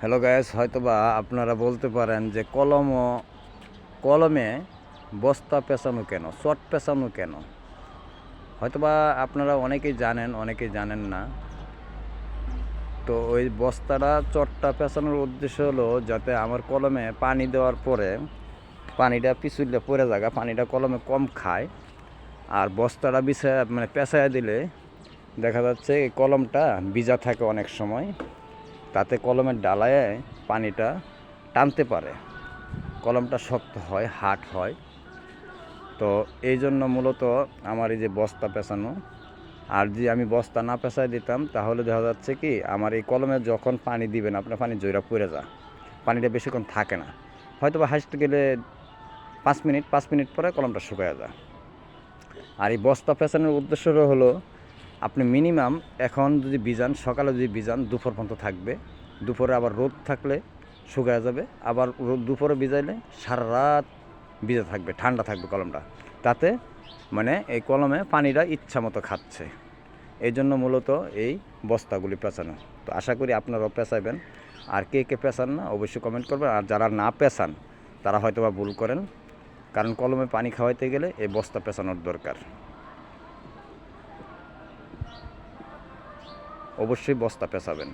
Hello guys হয়তোবা আপনারা বলতে পারেন যে কলম কলমে বস্তা পেঁচানো কেন? চট পেঁচানো কেন? হয়তোবা আপনারা অনেকেই জানেন অনেকেই জানেন না। তো ওই বস্তাটা, চটটা পেঁচানোর উদ্দেশ্য হলো যাতে আমার কলমে পানি দেওয়ার পরে পানিটা পিছুলে পড়ে জায়গা পানিটা কলমে কম খায়। আর বস্তাটা বিছায় মানে পেঁচায় দিলে দেখা যাচ্ছে কলমটা ভিজা থাকে অনেক সময়। তাতে কলমের ডালায় পানিটা টানতে পারে। কলমটা শক্ত হয় হাট হয়। তো এই জন্য মূলত আমার এই যে বস্তা পেঁচানো আর যদি আমি বস্তা না পেঁচায় দিতাম, তাহলে দেখা যাচ্ছে কি, আমার এই কলমে যখন পানি দিবেন, আপনার পানি জৈরা পড়ে যা। পানিটা বেশিক্ষণ থাকে না। হয়তো বা হাসতে গেলে পাঁচ মিনিট পাঁচ মিনিট পরে কলমটা শুকায় যায়। আর এই বস্তা পেঁচানোর উদ্দেশ্য হলো আপনি মিনিমাম এখন যদি বিজান, সকালে যদি বিজান, দুপুর পর্যন্ত থাকবে। দুপুরে আবার রোদ থাকলে শুকায় যাবে। আবার রোদ দুপুরে ভিজাইলে সারা রাত ভিজে থাকবে, ঠান্ডা থাকবে কলমটা। তাতে মানে এই কলমে পানিটা ইচ্ছা মতো খাচ্ছে। এই জন্য মূলত এই বস্তাগুলি পেঁচানো। তো আশা করি আপনারাও পেঁচাবেন আর কে কে পেঁচান না, অবশ্যই কমেন্ট করবেন। আর যারা না পেঁচান, তারা হয়তো বা ভুল করেন। কারণ কলমে পানি খাওয়াইতে গেলে এই বস্তা পেঁচানোর দরকার। অবশ্যই বস্তা পেঁচাবেন।